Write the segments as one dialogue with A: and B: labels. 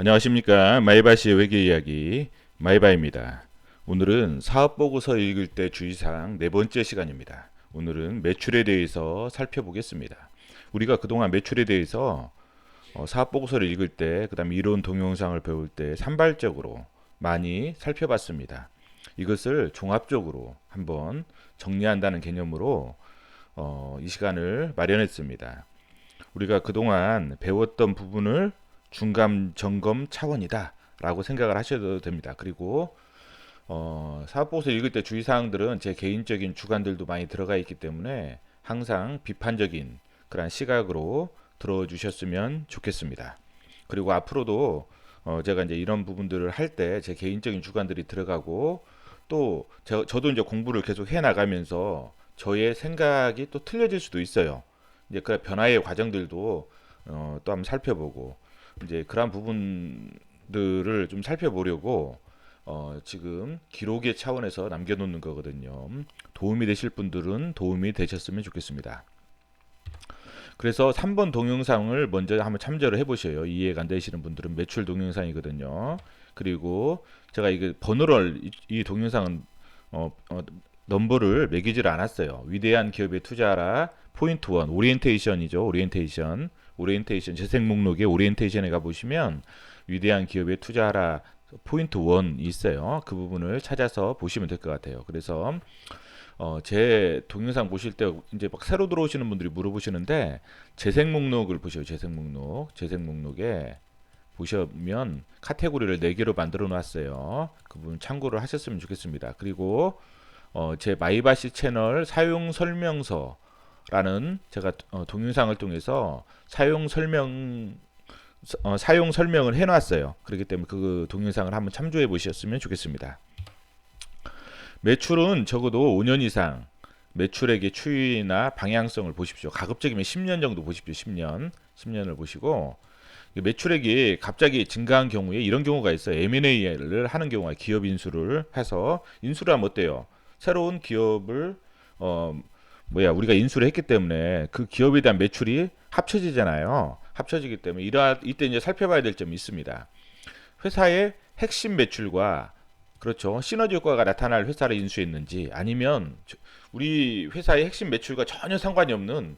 A: 안녕하십니까 마이바시의 외계 이야기 마이바입니다. 오늘은 사업 보고서 읽을 때 주의사항 네 번째 시간입니다. 오늘은 매출에 대해서 살펴보겠습니다. 우리가 그동안 매출에 대해서 어, 사업 보고서를 읽을 때, 그다음 이론 동영상을 배울 때 산발적으로 많이 살펴봤습니다. 이것을 종합적으로 한번 정리한다는 개념으로 어, 이 시간을 마련했습니다. 우리가 그동안 배웠던 부분을 중간 점검 차원이다라고 생각을 하셔도 됩니다. 그리고 어, 사업보고서 읽을 때 주의사항들은 제 개인적인 주관들도 많이 들어가 있기 때문에 항상 비판적인 그런 시각으로 들어주셨으면 좋겠습니다. 그리고 앞으로도 어, 제가 이제 이런 부분들을 할 때 제 개인적인 주관들이 들어가고 또 저, 저도 이제 공부를 계속 해 나가면서 저의 생각이 또 틀려질 수도 있어요. 이제 그 변화의 과정들도 어, 또 한번 살펴보고 이제 그러한 부분들을 좀 살펴보려고 어, 지금 기록의 차원에서 남겨놓는 거거든요. 도움이 되실 분들은 도움이 되셨으면 좋겠습니다. 그래서 3번 동영상을 먼저 한번 참조를 해보셔요. 이해가 안 되시는 분들은 매출 동영상이거든요. 그리고 제가 이게 번호를 이, 이 동영상은 어, 어, 넘버를 매기질 않았어요. 위대한 기업에 투자하라 포인트 원 오리엔테이션이죠. 오리엔테이션 오리엔테이션 재생 목록에 오리엔테이션에 가 보시면 위대한 기업에 투자하라 포인트 원 있어요. 그 부분을 찾아서 보시면 될 것 같아요. 그래서 어, 제 동영상 보실 때 이제 막 새로 들어오시는 분들이 물어보시는데 재생 목록을 보셔요. 재생 목록. 재생 목록에 보시면 카테고리를 4개로 만들어 놨어요. 그 부분 참고를 하셨으면 좋겠습니다. 그리고 어, 제 마이바시 채널 사용 설명서 라는 제가 어, 동영상을 통해서 사용 설명 어, 사용 설명을 해놨어요. 그렇기 때문에 그 동영상을 한번 참조해 보셨으면 좋겠습니다. 매출은 적어도 5년 이상 매출액의 추이나 방향성을 보십시오. 가급적이면 10년 정도 보십시오. 10년, 10년을 보시고 매출액이 갑자기 증가한 경우에 이런 경우가 있어요. M&A를 하는 경우가 기업 인수를 해서 인수를 하면 어때요? 새로운 기업을 어 뭐야 우리가 인수를 했기 때문에 그 기업에 대한 매출이 합쳐지잖아요. 합쳐지기 때문에 이러 이때 이제 살펴봐야 될 점이 있습니다. 회사의 핵심 매출과 그렇죠 시너지 효과가 나타날 회사를 인수했는지 아니면 우리 회사의 핵심 매출과 전혀 상관이 없는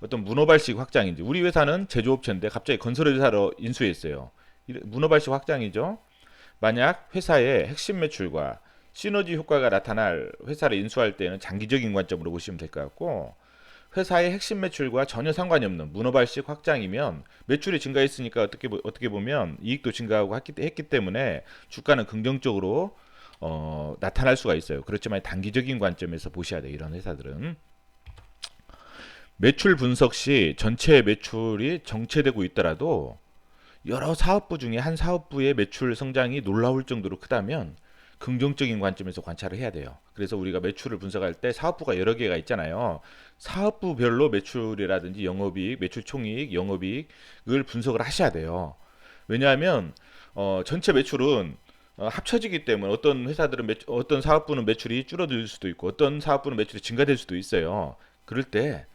A: 어떤 문어발식 확장인지 우리 회사는 제조업체인데 갑자기 건설 회사로 인수했어요. 문어발식 확장이죠. 만약 회사의 핵심 매출과 시너지 효과가 나타날 회사를 인수할 때는 장기적인 관점으로 보시면 될 것 같고 회사의 핵심 매출과 전혀 상관이 없는 문어발식 확장이면 매출이 증가했으니까 어떻게 어떻게 보면 이익도 증가하고 했기, 했기 때문에 주가는 긍정적으로 어, 나타날 수가 있어요. 그렇지만 단기적인 관점에서 보셔야 돼요. 이런 회사들은 매출 분석 시 전체 매출이 정체되고 있더라도 여러 사업부 중에 한 사업부의 매출 성장이 놀라울 정도로 크다면 긍정적인 관점에서 관찰을 해야 돼요. 그래서 우리가 매출을 분석할 때 사업부가 여러 개가 있잖아요. 사업부별로 매출이라든지 영업이익, 매출 총이익, 영업이익을 분석을 하셔야 돼요. 왜냐하면 어, 전체 매출은 어, 합쳐지기 때문에 어떤 회사들은 매, 어떤 사업부는 매출이 줄어들 수도 있고 어떤 사업부는 매출이 증가될 수도 있어요. 그럴 때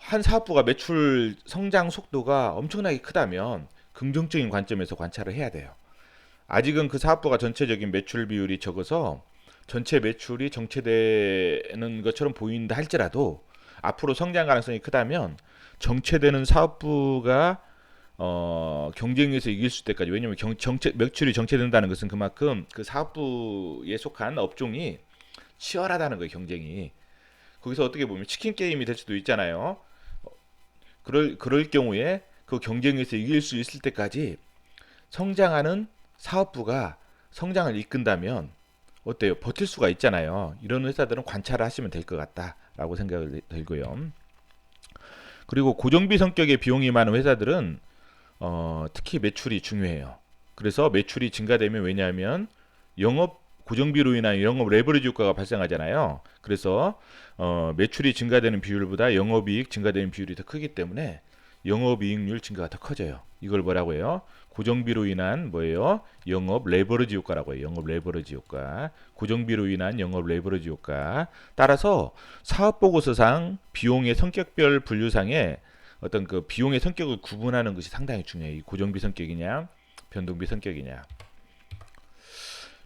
A: 한 사업부가 매출 성장 속도가 엄청나게 크다면 긍정적인 관점에서 관찰을 해야 돼요. 아직은 그 사업부가 전체적인 매출 비율이 적어서 전체 매출이 정체되는 것처럼 보인다 할지라도 앞으로 성장 가능성이 크다면 정체되는 사업부가 어, 경쟁에서 이길 수 때까지 왜냐하면 경, 정체, 매출이 정체된다는 것은 그만큼 그 사업부에 속한 업종이 치열하다는 거예요 경쟁이. 거기서 어떻게 보면 치킨 게임이 될 수도 있잖아요. 그럴 그럴 경우에 그 경쟁에서 이길 수 있을 때까지 성장하는 사업부가 성장을 이끈다면 어때요? 버틸 수가 있잖아요. 이런 회사들은 관찰을 하시면 될 것 같다라고 생각을 들고요. 그리고 고정비 성격의 비용이 많은 회사들은 어, 특히 매출이 중요해요. 그래서 매출이 증가되면 왜냐하면 영업 고정비로 인한 영업 레버리지 효과가 발생하잖아요. 그래서 어, 매출이 증가되는 비율보다 영업이익 증가되는 비율이 더 크기 때문에 영업이익률 증가가 더 커져요. 이걸 뭐라고 해요? 고정비로 인한 뭐예요? 영업 레버리지 효과라고 해요. 영업 레버리지 효과. 고정비로 인한 영업 레버리지 효과. 따라서 사업 보고서상 비용의 성격별 분류상에 어떤 그 비용의 성격을 구분하는 것이 상당히 중요해요. 이 고정비 성격이냐, 변동비 성격이냐.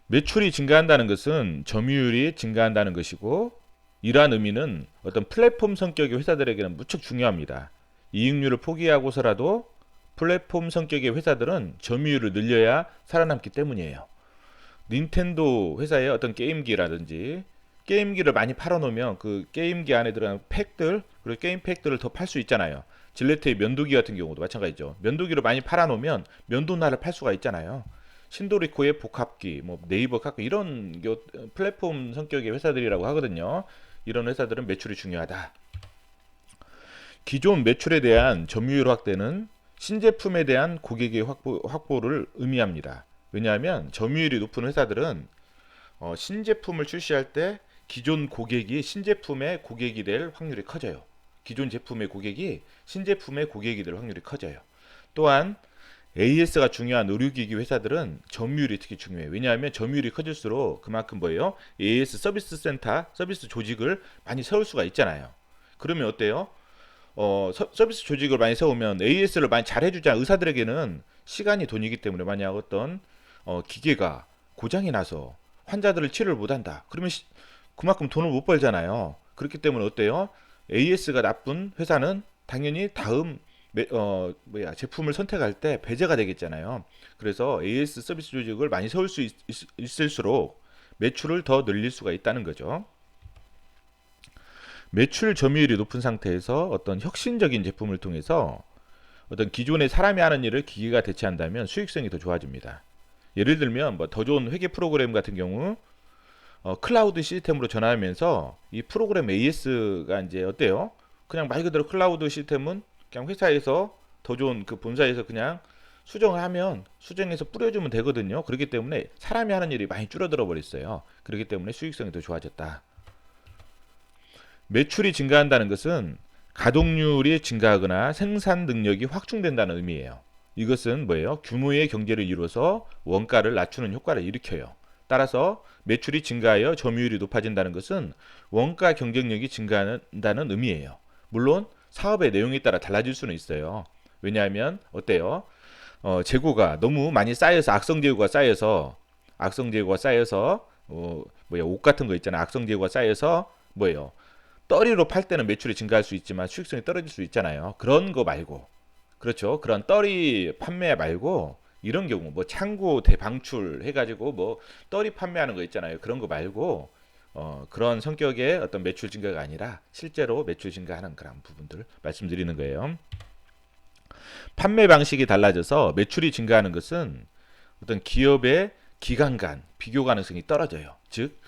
A: 매출이 증가한다는 것은 점유율이 증가한다는 것이고 이러한 의미는 어떤 플랫폼 성격의 회사들에게는 무척 중요합니다. 이익률을 포기하고서라도 플랫폼 성격의 회사들은 점유율을 늘려야 살아남기 때문이에요. 닌텐도 회사의 어떤 게임기라든지 게임기를 많이 팔아놓으면 그 게임기 안에 들어가는 팩들 그리고 게임 팩들을 더 팔 수 있잖아요. 질레트의 면도기 같은 경우도 마찬가지죠. 면도기를 많이 팔아놓으면 면도날을 팔 수가 있잖아요. 신도리코의 복합기, 뭐 네이버 카카 이런 요 플랫폼 성격의 회사들이라고 하거든요. 이런 회사들은 매출이 중요하다. 기존 매출에 대한 점유율 확대는 신제품에 대한 고객의 확보, 확보 를 의미합니다. 왜냐하면 점유율이 높은 회사들은 어, 신제품을 출시할 때 기존 고객이 신제품의 고객이 될 확률이 커져요. 기존 제품의 고객이 신제품의 고객이 될 확률이 커져요. 또한 AS가 중요한 의료기기 회사들은 점유율이 특히 중요해요. 왜냐하면 점유율이 커질수록 그만큼 뭐예요? AS 서비스 센터, 서비스 조직을 많이 세울 수가 있잖아요. 그러면 어때요? 어, 서, 비스 조직을 많이 세우면 AS를 많이 잘 해주자 의사들에게는 시간이 돈이기 때문에 만약 어떤 어, 기계가 고장이 나서 환자들을 치료를 못한다. 그러면 시, 그만큼 돈을 못 벌잖아요. 그렇기 때문에 어때요? AS가 나쁜 회사는 당연히 다음 어 뭐야 제품을 선택할 때 배제가 되겠잖아요. 그래서 AS 서비스 조직을 많이 세울 수 있, 있을수록 매출을 더 늘릴 수가 있다는 거죠. 매출 점유율이 높은 상태에서 어떤 혁신적인 제품을 통해서 어떤 기존의 사람이 하는 일을 기계가 대체한다면 수익성이 더 좋아집니다. 예를 들면 뭐 더 좋은 회계 프로그램 같은 경우 어, 클라우드 시스템으로 전환하면서 이 프로그램 AS가 이제 어때요? 그냥 말 그대로 클라우드 시스템은 그냥 회사에서 더 좋은 그 본사에서 그냥 수정을 하면 수정해서 뿌려주면 되거든요. 그렇기 때문에 사람이 하는 일이 많이 줄어들어 버렸어요. 그렇기 때문에 수익성이 더 좋아졌다. 매출이 증가한다는 것은 가동률이 증가하거나 생산 능력이 확충된다는 의미예요. 이것은 뭐예요? 규모의 경제를 이루어서 원가를 낮추는 효과를 일으켜요. 따라서 매출이 증가하여 점유율이 높아진다는 것은 원가 경쟁력이 증가한다는 의미예요. 물론 사업의 내용에 따라 달라질 수는 있어요. 왜냐하면 어때요? 어, 재고가 너무 많이 쌓여서 악성 재고가 쌓여서 악성 재고가 쌓여서 어, 뭐야 옷 같은 거 있잖아 악성 재고가 쌓여서 뭐예요? 떨이로 팔 때는 매출이 증가할 수 있지만 수익성이 떨어질 수 있잖아요. 그런 거 말고 그렇죠. 그런 떨이 판매 말고 이런 경우 뭐 창고 대방출 해가지고 뭐 떨이 판매하는 거 있잖아요. 그런 거 말고 어, 그런 성격의 어떤 매출 증가가 아니라 실제로 매출 증가하는 그런 부분들 말씀드리는 거예요. 판매 방식이 달라져서 매출이 증가하는 것은 어떤 기업의 기간 간 비교 가능성이 떨어져요. 즉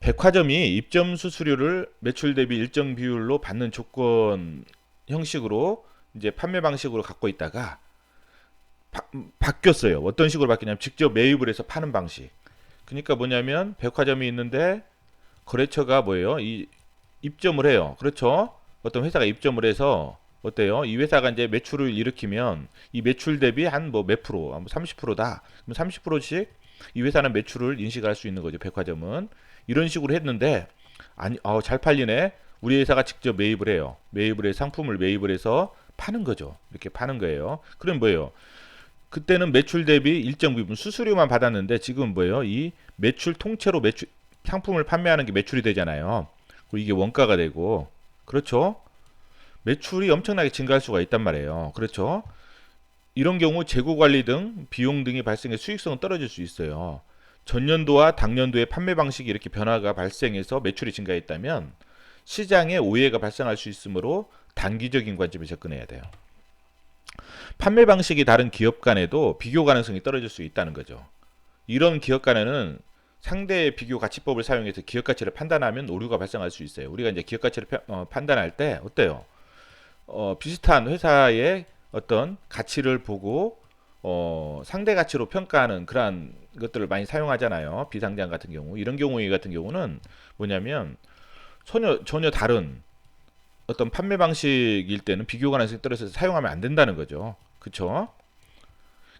A: 백화점이 입점 수수료를 매출 대비 일정 비율로 받는 조건 형식으로 이제 판매 방식으로 갖고 있다가 바, 바뀌었어요. 어떤 식으로 바뀌냐면 직접 매입을 해서 파는 방식. 그러니까 뭐냐면 백화점이 있는데 거래처가 뭐예요? 이 입점을 해요. 그렇죠? 어떤 회사가 입점을 해서 어때요? 이 회사가 이제 매출을 일으키면 이 매출 대비 한 뭐 몇 프로, 뭐 30%다. 그럼 30%씩 이 회사는 매출을 인식할 수 있는 거죠. 백화점은 이런 식으로 했는데 아니, 어, 잘 팔리네. 우리 회사가 직접 매입을 해요. 매입을 해 상품을 매입을 해서 파는 거죠. 이렇게 파는 거예요. 그럼 뭐예요? 그때는 매출 대비 일정 부분 수수료만 받았는데 지금 뭐예요? 이 매출 통째로 매출 상품을 판매하는 게 매출이 되잖아요. 그리고 이게 원가가 되고 그렇죠? 매출이 엄청나게 증가할 수가 있단 말이에요. 그렇죠? 이런 경우 재고 관리 등 비용 등이 발생해 수익성은 떨어질 수 있어요. 전년도와 당년도의 판매 방식이 이렇게 변화가 발생해서 매출이 증가했다면 시장에 오해가 발생할 수 있으므로 단기적인 관점에 접근해야 돼요. 판매 방식이 다른 기업 간에도 비교 가능성이 떨어질 수 있다는 거죠. 이런 기업 간에는 상대 비교 가치법을 사용해서 기업 가치를 판단하면 오류가 발생할 수 있어요. 우리가 이제 기업 가치를 어, 판단할 때 어때요? 어, 비슷한 회사의 어떤 가치를 보고 어, 상대 가치로 평가하는 그러한 것들을 많이 사용하잖아요. 비상장 같은 경우 이런 경우에 같은 경우는 뭐냐면 전혀 전혀 다른 어떤 판매 방식일 때는 비교 가능성이 떨어져서 사용하면 안 된다는 거죠. 그렇죠?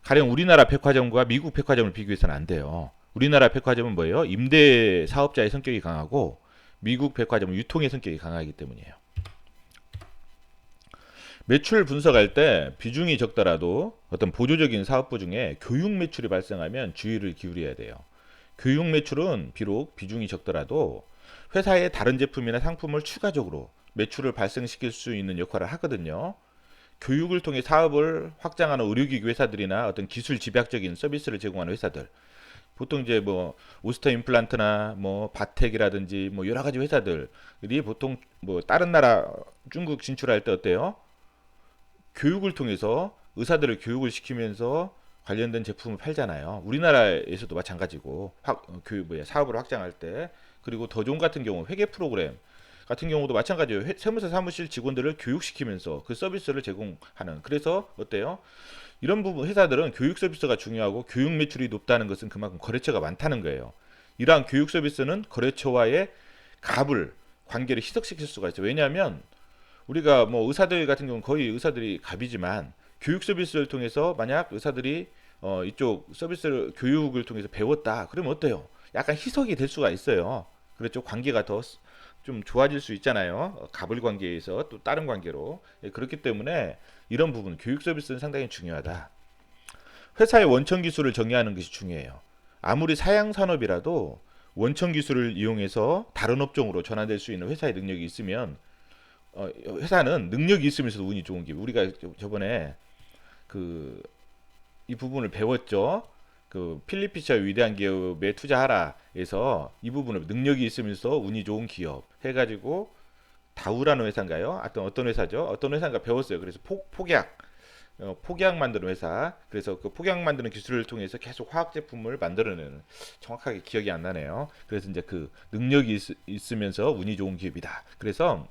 A: 가령 우리나라 백화점과 미국 백화점을 비교해서는 안 돼요. 우리나라 백화점은 뭐예요? 임대 사업자의 성격이 강하고 미국 백화점은 유통의 성격이 강하기 때문이에요. 매출 분석할 때 비중이 적더라도 어떤 보조적인 사업부 중에 교육 매출이 발생하면 주의를 기울여야 돼요. 교육 매출은 비록 비중이 적더라도 회사의 다른 제품이나 상품을 추가적으로 매출을 발생시킬 수 있는 역할을 하거든요. 교육을 통해 사업을 확장하는 의료기기 회사들이나 어떤 기술 집약적인 서비스를 제공하는 회사들 보통 이제 뭐 오스터 임플란트나 뭐 바텍이라든지 뭐 여러 가지 회사들이 보통 뭐 다른 나라 중국 진출할 때 어때요? 교육을 통해서 의사들을 교육을 시키면서 관련된 제품을 팔잖아요. 우리나라에서도 마찬가지고 확, 교육 뭐야 사업을 확장할 때 그리고 더종 같은 경우 회계 프로그램 같은 경우도 마찬가지예요. 회- 세무사 사무실 직원들을 교육시키면서 그 서비스를 제공하는. 그래서 어때요? 이런 부분 회사들은 교육 서비스가 중요하고 교육 매출이 높다는 것은 그만큼 거래처가 많다는 거예요. 이러한 교육 서비스는 거래처와의 갑을 관계를 희석시킬 수가 있어요. 왜냐하면 우리가 뭐 의사들 같은 경우는 거의 의사들이 갑이지만 교육 서비스를 통해서 만약 의사들이 어 이쪽 서비스를 교육을 통해서 배웠다. 그러면 어때요? 약간 희석이 될 수가 있어요. 그렇죠. 관계가 더 좀 좋아질 수 있잖아요. 어, 갑을 관계에서 또 다른 관계로 예, 그렇기 때문에 이런 부분 교육 서비스는 상당히 중요하다. 회사의 원천 기술을 정의하는 것이 중요해요. 아무리 사양 산업이라도 원천 기술을 이용해서 다른 업종으로 전환될 수 있는 회사의 능력이 있으면 어, 회사는 능력이 있으면서도 운이 좋은 게 우리가 저- 저번에 그 이 부분을 배웠죠. 그 필리피처 위대한 기업에 투자하라에서 이 부분을 능력이 있으면서 운이 좋은 기업 해가지고 다우라는 회사인가요? 어떤 어떤 회사죠? 어떤 회사인가 배웠어요. 그래서 폭, 폭약 어, 폭약 만드는 회사. 그래서 그 폭약 만드는 기술을 통해서 계속 화학 제품을 만들어내는 정확하게 기억이 안 나네요. 그래서 이제 그 능력이 있, 있으면서 운이 좋은 기업이다. 그래서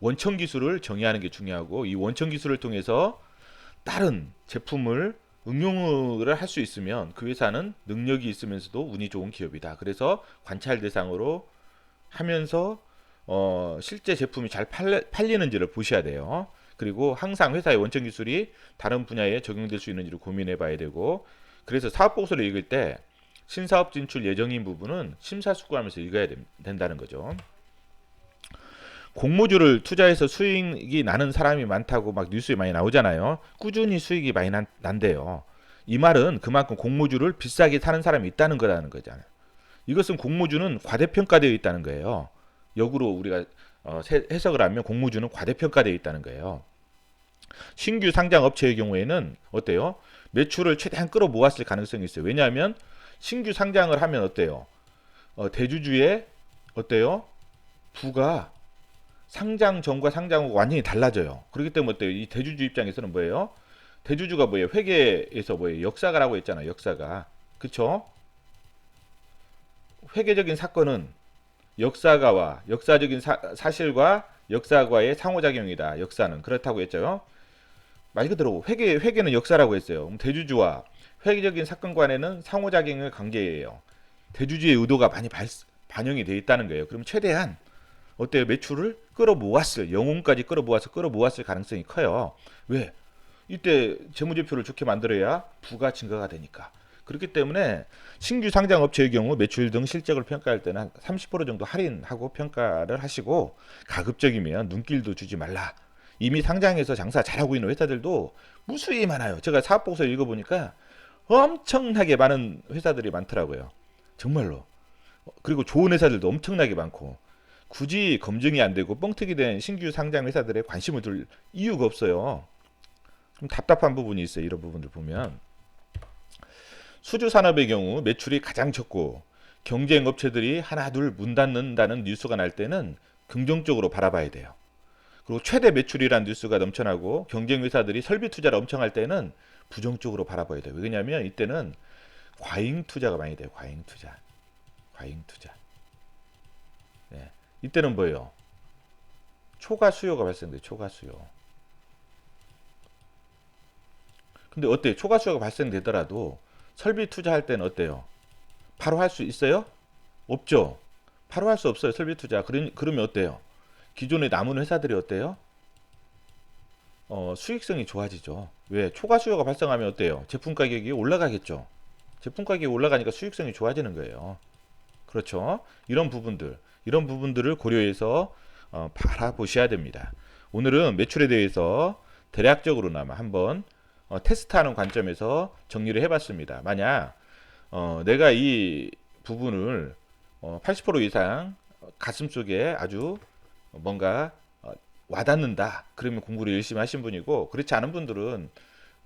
A: 원천 기술을 정의하는 게 중요하고 이 원천 기술을 통해서 다른 제품을 응용을 할 수 있으면 그 회사는 능력이 있으면서도 운이 좋은 기업이다. 그래서 관찰 대상으로 하면서 어, 실제 제품이 잘 팔, 팔리 는지를 보셔야 돼요. 그리고 항상 회사의 원천 기술이 다른 분야에 적용될 수 있는지를 고민해 봐야 되고 그래서 사업 보고서를 읽을 때 신사업 진출 예정인 부분은 심사숙고하면서 읽어야 된- 된다는 거죠. 공모주를 투자해서 수익이 나는 사람이 많다고 막 뉴스에 많이 나오잖아요. 꾸준히 수익이 많이 난, 난대요. 이 말은 그만큼 공모주를 비싸게 사는 사람이 있다는 거라는 거잖아요. 이것은 공모주는 과대평가되어 있다는 거예요. 역으로 우리가 어, 세- 해석을 하면 공모주는 과대평가되어 있다는 거예요. 신규 상장 업체의 경우에는 어때요? 매출을 최대한 끌어모았을 가능성이 있어요. 왜냐하면 신규 상장을 하면 어때요? 어, 대주주의 어때요? 부가 상장 전과 상장 후 완전히 달라져요. 그렇기 때문에 어때요? 이 대주주 입장에서는 뭐예요? 대주주가 뭐예요? 회계에서 뭐예요? 역사가라고 했잖아요. 역사가. 그쵸? 회계적인 사건은 역사가와 역사적인 사, 사실과 역사과의 상호작용이다. 역사는 그렇다고 했죠. 말 그대로 회계 회계는 역사라고 했어요. 대주주와 회계적인 사건 간에는 상호작용의 관계예요. 대주주의 의도가 많이 발, 반영이 돼 있다는 거예요. 그럼 최대한 어때요? 매출을 끌어모았을 영혼까지 끌어모아서 끌어모았을 가능성이 커요. 왜? 이때 재무제표를 좋게 만들어야 부가 증가가 되니까. 그렇기 때문에 신규 상장 업체의 경우 매출 등 실적을 평가할 때는 한30% 정도 할인하고 평가를 하시고 가급적이면 눈길도 주지 말라. 이미 상장해서 장사 잘하고 있는 회사들도 무수히 많아요. 제가 사업 보고서 읽어보니까 엄청나게 많은 회사들이 많더라고요. 정말로. 그리고 좋은 회사들도 엄청나게 많고 굳이 검증이 안 되고 뻥튀기 된 신규 상장 회사들에 관심을 둘 이유가 없어요. 좀 답답한 부분이 있어요. 이런 부분들 보면 수주 산업의 경우 매출이 가장 적고 경쟁 업체들이 하나 둘 문 닫는다는 뉴스가 날 때는 긍정적으로 바라봐야 돼요. 그리고 최대 매출이란 뉴스가 넘쳐나고 경쟁 회사들이 설비 투자를 엄청 할 때는 부정적으로 바라봐야 돼요. 왜냐하면 이때는 과잉 투자가 많이 돼요. 과잉 투자. 과잉 투자. 네. 이때는 뭐예요? 초과 수요가 발생돼요. 초과 수요. 근데 어때요? 초과 수요가 발생되더라도 설비 투자할 때는 어때요? 바로 할 수 있어요? 없죠. 바로 할 수 없어요. 설비 투자. 그러, 그러면 어때요? 기존에 남은 회사들이 어때요? 어, 수익성이 좋아지죠. 왜? 초과 수요가 발생하면 어때요? 제품 가격이 올라가겠죠. 제품 가격이 올라가니까 수익성이 좋아지는 거예요. 그렇죠. 이런 부분들, 이런 부분들을 고려해서 어, 바라보셔야 됩니다. 오늘은 매출에 대해서 대략적으로나마 한번 어, 테스트하는 관점에서 정리를 해봤습니다. 만약 어, 내가 이 부분을 어, 80% 이상 가슴 속에 아주 뭔가 어, 와닿는다. 그러면 공부를 열심히 하신 분이고 그렇지 않은 분들은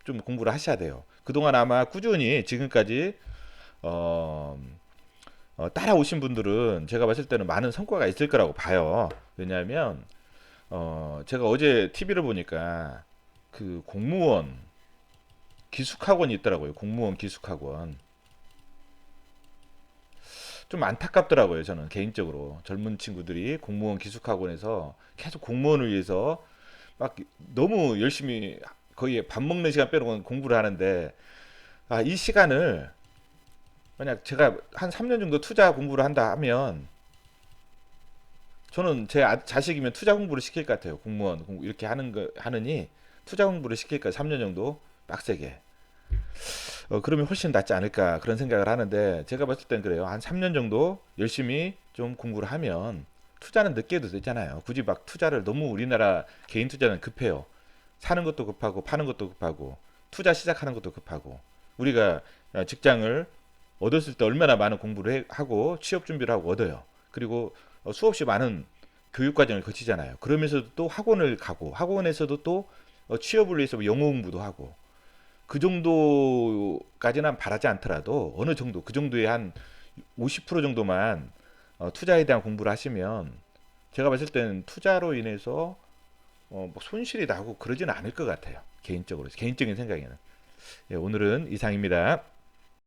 A: 좀 공부를 하셔야 돼요. 그동안 아마 꾸준히 지금까지 어, 어, 따라오신 분들은 제가 봤을 때는 많은 성과가 있을 거라고 봐요. 왜냐하면 어, 제가 어제 TV를 보니까 그 공무원 기숙학원이 있더라고요. 공무원 기숙학원. 좀 안타깝더라고요. 저는 개인적으로 젊은 친구들이 공무원 기숙학원에서 계속 공무원을 위해서 막 너무 열심히 거의 밥 먹는 시간 빼놓고 공부를 하는데 아, 이 시간을 만약 제가 한 3년 정도 투자 공부를 한다 하면 저는 제 아- 자식이면 투자 공부를 시킬 것 같아요. 공무원 공부 이렇게 하는 거 하느니 투자 공부를 시킬까 3년 정도 빡세게. 어, 그러면 훨씬 낫지 않을까 그런 생각을 하는데 제가 봤을 땐 그래요. 한 3년 정도 열심히 좀 공부를 하면 투자는 늦게 해도 되잖아요. 굳이 막 투자를 너무 우리나라 개인 투자는 급해요. 사는 것도 급하고 파는 것도 급하고 투자 시작하는 것도 급하고 우리가 어, 직장을 얻었을 때 얼마나 많은 공부를 해- 하고 취업 준비를 하고 얻어요. 그리고 어, 수없이 많은 교육 과정을 거치잖아요. 그러면서도 또 학원을 가고 학원에서도 또 어, 취업을 위해서 뭐 영어 공부도 하고 그 정도까지는 바라지 않더라도 어느 정도 그 정도의 한 50% 정도만 어, 투자에 대한 공부를 하시면 제가 봤을 때는 투자로 인해서 어, 뭐 손실이 나고 그러지는 않을 것 같아요. 개인적으로 개인적인 생각에는 예, 오늘은 이상입니다.